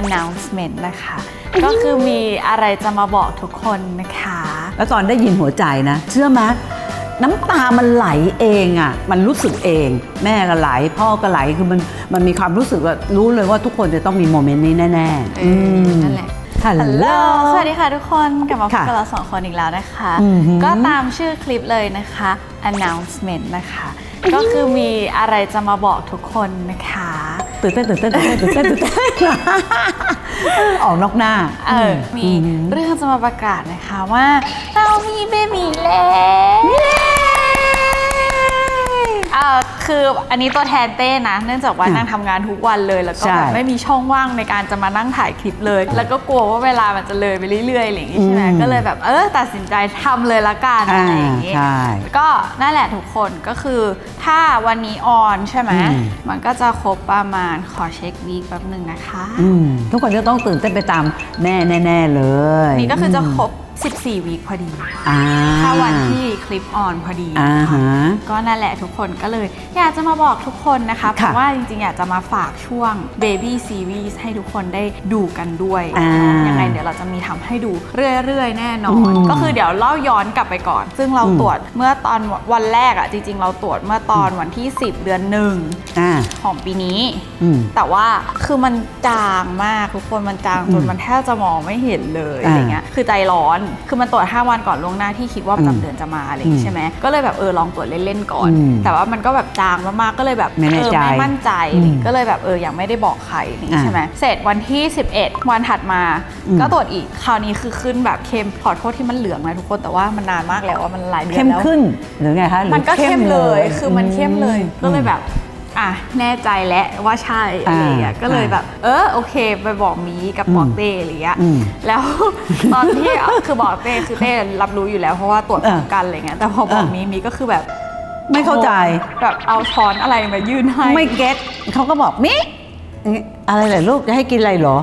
announcement นะคะ ก็คือมีอะไรจะมาบอกทุกคนนะคะ แล้วตอนได้ยินหัวใจนะ เชื่อไหมน้ำตามันไหลเองอะ่ะ มันรู้สึกเอง แม่ก็ไหล พ่อก็ไหลคือมันมันมีความรู้สึกว่ารู้เลยว่าทุกคนจะต้องมีโมเมนต์นี้แน่ๆเออนั่นแหละ ฮัลฮัลโหโหลลสวัสดีค่ะทุกคน กลับมาพบค่ะกับเราสองคนอีกแล้วนะคะอือหือก็ตามชื่อคลิปเลยนะคะ announcement นะคะ ก็คือมีอะไรจะมาบอกทุกคนนะคะ ตื่นเต้นตื่นเต้นตื่นเต้นตื่นเต้นตื่นเต้นออกนอกหน้า เออ มีอืมเรื่องจะมาประกาศนะคะว่า เรามีเบบีแล้วเออคืออันนี้ตัวแทนเต้นะ เนื่องจากว่าอะนั่งทำงานทุกวันเลย แล้วก็ใช่แบบไม่มีช่องว่างในการจะมานั่งถ่ายคลิปเลย แล้วก็กลัวว่าเวลามันจะเลยไปเรื่อยๆอะไรอย่างงี้ใช่ไหมอืมก็เลยแบบเออตัดสินใจทำเลยละกันอะไรอย่างงี้ใช่ก็นั่นแหละทุกคนก็คือถ้าวันนี้ออนใช่ไหมอืมมันก็จะครบประมาณขอเช็ควีคแป๊บหนึ่งนะคะอืมทุกคนจะต้องตื่นเต้นไปตามแม่แน่ๆเลย นี่ก็คือจะครบ 14 วีคพอดีอ่าถ้าวันที่ค ลิปออนพอดีอ่าฮะ ก็นั่นแหละทุกคนก็เลย อยากจะมาบอกทุกคนนะคะเพค่ะราะว่าจริงๆ อยากจะมาฝากช่วง Baby Series ให้ทุกคนได้ดูกันด้วยอ่ายังไงเดี๋ยวเราจะมีทำให้ดูเรื่อยๆ แน่นอน อืมก็คือเดี๋ยวเล่าย้อนกลับไปก่อน ซึ่งเราอืม ตรวจเมื่อตอนวันแรกอะจริง ๆ เราตรวจเมื่อตอนวันที่ 10 เดือนหนึ่งอ่าของปีนี้ อืม แต่ว่าคือมันจางมากทุกคนมันจางจนอืมมันแทบจะมองไม่เห็นเลยอ่าอะไรเงี้ยคือใจร้อนคือมันตรวจ 5 วันก่อนล่วงหน้าที่คิดว่าประอืมจำเดือนจะมาอะไรอย่างงี้อืมใช่ไหมก็เลยแบบเออลองตรวจเล่นๆก่อน อืมแต่ว่ามันก็แบบจางมากๆก็เลยแบบไม่แน่เออใจไม่มั่นใจอืมก็เลยแบบเออยังไม่ได้บอกใครอย่างงี้อ่าใช่ไหมเสร็จวันที่ 11 วันถัดมาอืม ก็ตรวจอีกคราวนี้คือขึ้นแบบเข้มขอโทษที่มันเหลืองนะทุกคนแต่ว่ามันนานมากแล้วว่ามันหลายเดือนเข้มแล้ว ขึ้นหรือไงคะหรือมันก็เข้มเลย คือมันเข้มเลยอืก็เลยแบบ อะแน่ใจแล้วว่าใช่อะไรอย่างเงี้ยอ่าก็เลยแบบ เออโอเค ไปบอกมีกับอืมบอกเต้อะไรเงี้ยอืมแล้ว ตอนที่คือบอกเต้คือเต้รับรู้อยู่แล้วเพราะว่าตรวจพร้อมกันอะไรเงี้ยแต่พอบอกเออมีมีก็คือแบบไม่เข้าใจ แบบเอาช้อนอะไรมายื่นให้ ไม่เก็ตเขาก็บอกมิอะไรเหรอลูกจะให้กินอะไรเหรอ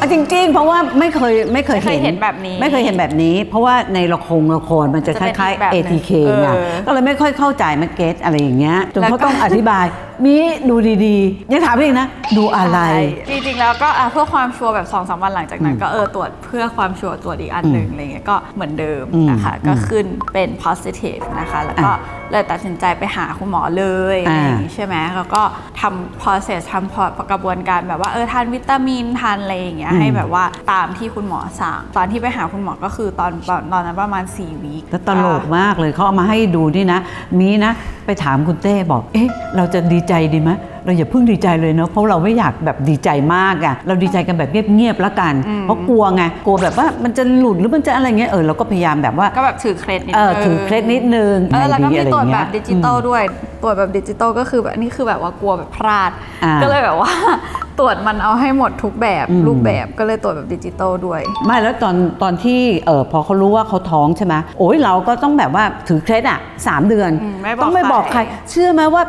อะจริง ๆ เพราะว่าไม่เคยไม่เคยไม่เคยเห็นแบบนี้ไม่เคยเห็นแบบนี้ เพราะว่าในละครละครมันจะคจะเป็นล้ายอีกแบบๆหนึ่ง ATK ไงเออก็เลยไม่ค่อยเข้าใจไม่เก็ตอะไรอย่างเงี้ยจนแล้วเขาก็ต้องอธิบาย มิดูดีๆ ยังถามอีกนะ ดูอะไร ใช่จริงๆ แล้วก็อะเพื่อความชัวร์แบบ2อสวันหลังจากนั้น ก็เออตรวจเพื่อความชัวร์ตรวจอีกอันหนึ่งอะไรเงี้ยก็เหมือนเดิมนะคะ อืมก็ขึ้นเป็น positive นะคะ แล้วก็อะเลยตัดสินใจไปหาคุณหมอเลยอะไรอย่างงี้ใช่ไหมแล้วก็ทำ process ทำ pro- กระบวนการแบบว่าเออทานวิตามินทานอะไรอย่างเงี้ยอืมให้แบบว่าตามที่คุณหมอสั่ง ตอนที่ไปหาคุณหมอก็คือตอนตอนตอนนั้นประมาณ4วีค แล้วตลกมากเลยเขาเอามาให้ดูนี่นะ มีนะ ไปถามคุณเต้บอก เอ๊ะ เราจะดีใจดีไหมเราอย่าเพิ่งดีใจเลยเนาะเพราะเราไม่อยากแบบดีใจมากอะเราดีใจกันแบบเงียบๆแล้วกันอืมเพราะกลัวไงกลัวแบบว่ามันจะหลุดหรือมันจะอะไรเงี้ยเออเราก็พยายามแบบว่าก็แบบถือเคล็ดนิดเอนึองถือเคล็ดนิดนึงเออแล้วก็ไงมีอะไรตรวจเงี้แบยบดิจิตอลด้วยตรวจแบบดิจิตอลก็คือแบบนี่คือแบบว่ากลัวแบบพลาดอ่าก็เลยแบบว่าตรวจมันเอาให้หมดทุกแบบอืมรูปแบบก็เลยตรวจแบบดิจิตอลด้วย ไม่แล้วตอนตอนที่เออพอเขารู้ว่าเขาท้องใช่ไหมโอ้ยเราก็ต้องแบบว่าถือเคล็ดอะสามเดือนอืมไม่บอกต้องไม่บอกใคใครรเชื่อไหมว่า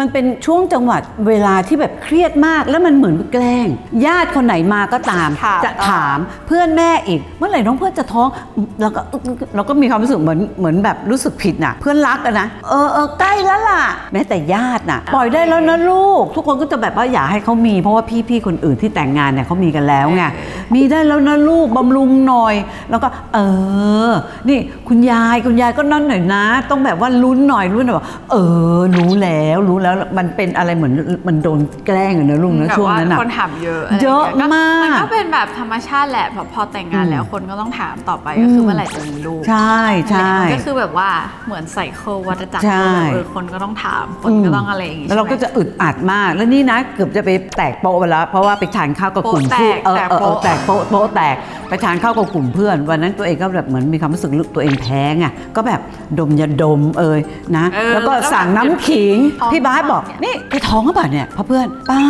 มันเป็นช่วงจังหวัดเวลาที่แบบเครียดมากแล้วมันเหมือนแกล้ง ญาติคนไหนมาก็ตามถามจะถามเพื่อนแม่อีก เมื่อไหร่น้องเพื่อนจะท้องเราก็เราก็มีความรู้สึกเหมือนเหมือนแบบรู้สึกผิดน่ะ เพื่อนรักอะนะเออเออใกล้แล้วล่ะ แม้แต่ญาติน่ะปล่อยได้แล้วนะลูก ทุกคนก็จะแบบว่าอยากให้เขามี เพราะว่าพี่ๆคนอื่นที่แต่งงานเนี่ยเขามีกันแล้วไงมีได้แล้วนะลูกบำรุงหน่อย แล้วก็เออ นี่คุณยายคุณยายก็นั่นหน่อยนะ ต้องแบบว่าลุ้นหน่อยลุ้นหน่อยบอกเออรู้แล้วรู้แล้วมันเป็นอะไรเหมือนมันโดนแกล้งอะนะลุงนะแบบช่วงนั้นว่าอะคนถามเยอะไรเยอะงี้มากมันก็เป็นแบบธรรมชาติแหละพอพอแต่งงานแล้วคนก็ต้องถามต่อไปก็คือเมื่อไหร่จะมีลูกใช่ใช่มันก็คือแบบว่าเหมือนไซเคิลวัฏจักรใช่เออคนก็ต้องถามคนก็ต้องอะไรอย่างงี้แล้วเราใช่ไหมก็จะอึดอัดมากแล้วนี่นะเกือบจะไปแตกโป๊ะไปแล้วเพราะว่าไปทานข้าวกับกลุ่มโป๊ะแตกเพื่อนเออแตกเออเออโป๊ะแตกโป๊ะโป๊ะแตกไปทานข้าวกับกลุ่มเพื่อนวันนั้นตัวเองก็แบบเหมือนมีความรู้สึกตัวเองแพ้ไงก็แบบดมยาดมเอ่ยนะเออแล้วก็สั่งน้ำขิงท้องพี่บาสบอกเนี่ยนี่แกท้องหรือเปล่าเนี่ยพ่อเพื่อนเปล่า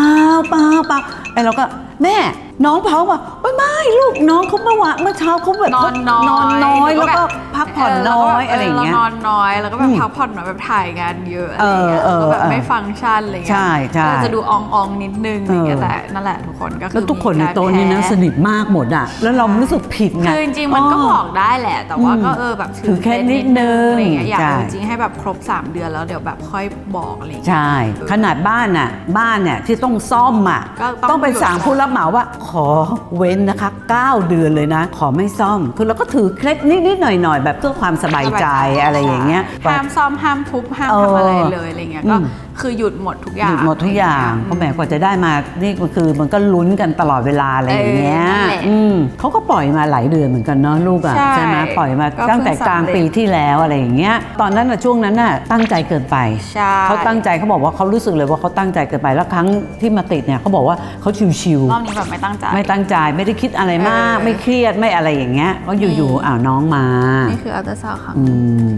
เปล่าเปล่าไอ้เราก็แม่น้องท้องป่ะโอ๊ยไม่ ลูกน้องเขาเมื่อวานเมื่อเช้าเขาแบบนอนน้อยนอนน้อยแล้วก็บบพักผ่อนน้อยอะไรอย่างเงี้ยนอนน้อยแล้วก็แบอืบมพักผ่อนน้อยแบบถ่ายงานเยอะอะไรอย่างเงี้ยเออเออแล้วก็แบบเออไม่ฟังก์ชันอะไรเงี้ยใช่ใช่ก็จะดูอองอองๆนิดนึงอะไรเงี้ยเออแต่นั่นแหละทุกคนก็คือแล้วทุกคนในมีารโต๊ะนี้นะแพ้สนิทมากหมดอะแล้วเรารู้สึกผิดไงคือจริงๆมันก็บอกได้แหละ แต่ว่าก็เออแบบถือแค่นิดนึงอะไรเงี้ยอยากใช่เอาจริงๆให้แบบครบ 3 เดือนแล้วเดี๋ยวแบบค่อยบอกอะไรเงี้ยใช่ขนาดบ้านน่ะบ้านเนี่ยที่ต้องซ่อมอะก็ต้องต้องไปสั่งผู้รับเหมาว่าขขอเว้นนะคะ9 เดือนเลยนะ ขอไม่ซ่อม คือเราก็ถือเคล็ดนิดๆหน่อยๆ แบบเพื่อความสบายใจอะไรอย่างเงี้ยห้ามซ่อมห้ามทุบห้ามเออทำอะไรเลยอะไรเงี้ยก็อืม คือหยุดหมดทุกอย่างหยุดหมดทุกอย่างเพราะแหมกว่าจะได้มานี่มันคือมันก็ลุ้นกันตลอดเวลาอะไรอย่างเงี้ยเออนั่นแหละอืมเขาก็ปล่อยมาหลายเดือนเหมือนกันเนาะลูกอะใช่ไหมปล่อยมาก็เพิ่งตั้งแต่กลางสำเร็จปีที่แล้วอะไรอย่างเงี้ยตอนนั้นน่ะช่วงนั้นน่ะตั้งใจเกินไปใช่เขาตั้งใจเขาบอกว่าเขารู้สึกเลยว่าเขาตั้งใจเกินไปแล้วครั้งที่มาติดเนี่ยเขาบอกว่าเขาชิวรอบนี้แบบไม่ตั้งใจๆไม่ตั้งใจไม่ได้คิดอะไรมากเออไม่เครียดไม่อะไรอย่างเงี้ยก็อยู่ๆอ้าวน้องมานี่คืออัลตราซาวด์ครั้งอืม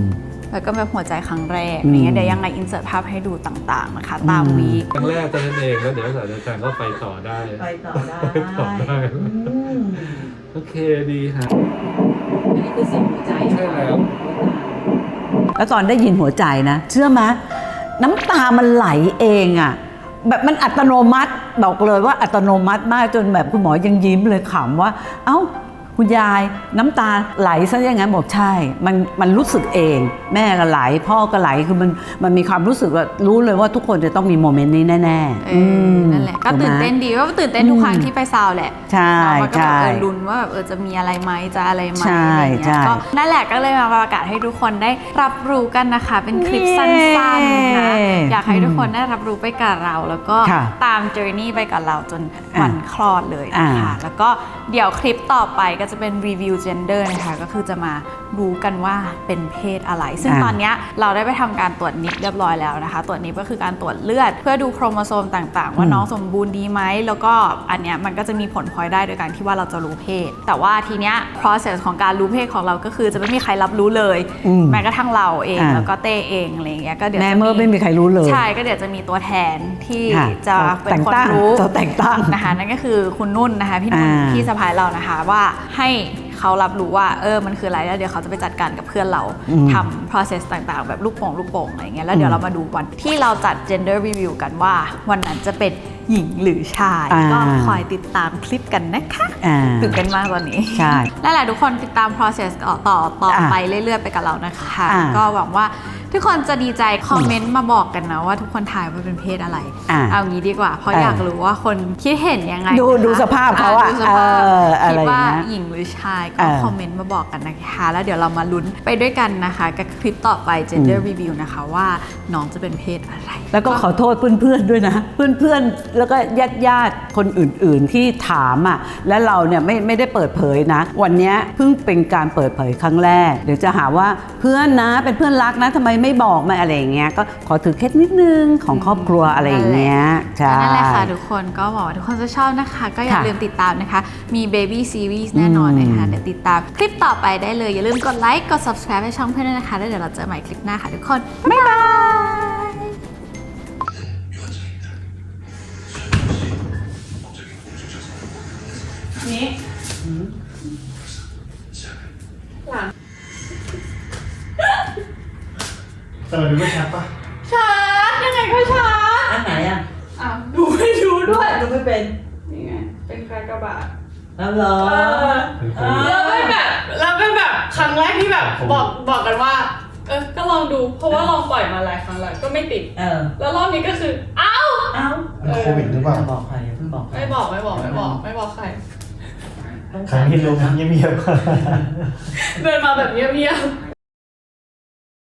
แล้วก็แบบหัวใจครั้งแรกอืมอย่างเงี้ยเดี๋ยวยังไงอินเสิร์ตภาพให้ดูต่างๆนะคะ ตามอืมวีคครั้งแรกตอนนั้นเองแล้วเดี๋ยวศาสตราจารย์ก็ไปต่อได้ไปต่อได้ไปต่อได้โอเคดีฮะอันนี้คือเสียงหัวใจใช่แล้วแล้วตอนได้ยินหัวใจนะ เชื่อไหมน้ำตามันไหลเองอะแบบมันอัตโนมัติบอกเลยว่าอัตโนมัติมากจนแบบคุณหมอยังยิ้มเลยขำว่า เอ้า คุณยายน้ำตาไหลซะอย่างนั้นบอกใช่ มันมันรู้สึกเอง แม่ก็ไหล พ่อก็ไหลคือมันมันมีความรู้สึกว่ารู้เลยว่าทุกคนจะต้องมีโมเมนต์นี้แน่ๆเออนั่นแหละก็ตื่นเต้นดีก็ตื่นเต้นทุกครั้งที่ไปซาวแหละใช่เนาะมันก็แบบใช่เออลุ้นว่าแบบเออจะมีอะไรไหมจะอะไรไหมใช่อะไรอย่างใช่เงี้ยก็นั่นแหละก็เลยมาประกาศให้ทุกคนได้รับรู้กันนะคะ เป็นคลิปสั้นๆนะเย้อยากให้ทุกคนได้รับรู้ไปกับเรา แล้วก็ค่ะตาม journey ไปกับเราจนวันคลอดเลยนะคะอ่าแล้วก็เดี๋ยวคลิปต่อไปก็จะเป็นรีวิว gender นะคะก็คือจะมารู้กันว่าเป็นเพศอะไร ซึ่งอ่าตอนเนี้ยเราได้ไปทำการตรวจนิดเรียบร้อยแล้วนะคะ ตรวจนิดก็คือการตรวจเลือด เพื่อดูโครโมโซมต่างๆ ว่าอืมน้องสมบูรณ์ดีไหม แล้วก็อันเนี้ยมันก็จะมีผลพลอยได้โดยการที่ว่าเราจะรู้เพศ แต่ว่าทีเนี้ย process ของการรู้เพศของเราก็คือจะไม่มีใครรับรู้เลยอืมแม้กระทั่งเราเองอ่าแล้วก็เต้เองอะไรอย่างเงี้ยก็เดี๋ยวแม่จะเมื่อไม่มีใครรู้เลย ใช่ก็เดี๋ยวจะมีตัวแทนที่ค่ะจะเป็นแต่งคนตั้งรู้จะแต่งตั้งนะคะนั่นก็คือคุณนุ่นนะคะพี่นุ่นอ่าพี่สะพายเรานะคะว่าให้เขารับรู้ว่าเออมันคืออะไรแล้วเดี๋ยวเขาจะไปจัดการกับเพื่อนเราอืมทำ process ต่างๆ แบบลูกโป่งลูกโป่งอะไรอย่างเงี้ยแล้วเดี๋ยวอืมเรามาดูวันที่เราจัด gender review กันว่าวันนั้นจะเป็น หญิงหรือชาย อ่า ก็คอยติดตามคลิปกันนะคะอ่า ตื่นเต้นมากตอนนี้ใช่นั่นแหละทุกคนติดตาม process ต่อต่อต่ออ่าไปเรื่อยๆ ไปกับเรานะคะ อ่า ก็หวังว่าทุกคนจะดีใจคอมเมนต์มาบอกกันนะว่าทุกคนทายว่าเป็นเพศอะไร อ่า เอางี้ดีกว่า เพราะเออออ ยากรู้ว่าคนคิดเห็นยังไงดูนะคะดูสภาพเขาอะดูสภาพเอออะไรคิดว่าอย่างเงี้ย หญิงหรือชายเอก็อคอมเมนต์มาบอกกันนะคะ แล้วเดี๋ยวเรามาลุ้นไปด้วยกันนะคะ กับคลิปต่อไป gender review นะคะว่าน้องจะเป็นเพศอะไรแล้วก็ขอโทษเพื่อนๆด้วยนะ เพื่อนๆแล้วก็ญาติญาติๆคนอื่น ๆ ที่ถามอะและเราเนี่ยไม่ไม่ได้เปิดเผยนะ วันเนี้ยเพิ่งเป็นการเปิดเผยครั้งแรก เดี๋ยวจะหาว่าเพื่อนนะเป็นเพื่อนรักนะทำไมไม่บอกไม่อะไรอย่างเงี้ยก็ขอถือเคล็ดนิดนึงของครอบครัวอะไรอย่างเงี้ยใช่นั่นแหละค่ะทุกคนก็หวังว่าทุกคนจะชอบนะคะ ก็อย่าค่ะลืมติดตามนะคะ มี Baby Series แน่นอนนะคะอืมเดี๋ยวติดตามคลิปต่อไปได้เลย อย่าลืมกดไลค์กด subscribe ให้ช่องเพื่อนด้วยนะคะแล้วเดี๋ยวเราเจอใหม่คลิปหน้าค่ะทุกคนบ๊ายบาย แต่เราดูไม่ชัดปะชาร์จยังไงก็ชาร์จอันไหนอะอ้าวดูไม่ดูด้วยดูไม่เป็นนี่ไงเป็นกากบาทแล้วเหรอเป็นคนแล้วเป็นแบบแล้วเป็นแบบครั้งแรกที่แบบบอกบอกกันว่า เออก็ลองดูเพราะว่าลองปล่อยมาหลายครั้งแล้วก็ไม่ติด เออ แล้วรอบนี้ก็คือเอ้าเอ้าเป็นโควิดหรือเปล่าอย่าบอกใครอย่าเพิ่งบอกใครไม่บอกไม่บอกไม่บอกไม่บอกใคร ครั้งที่ลงเงียบเดินมาแบบเงียบ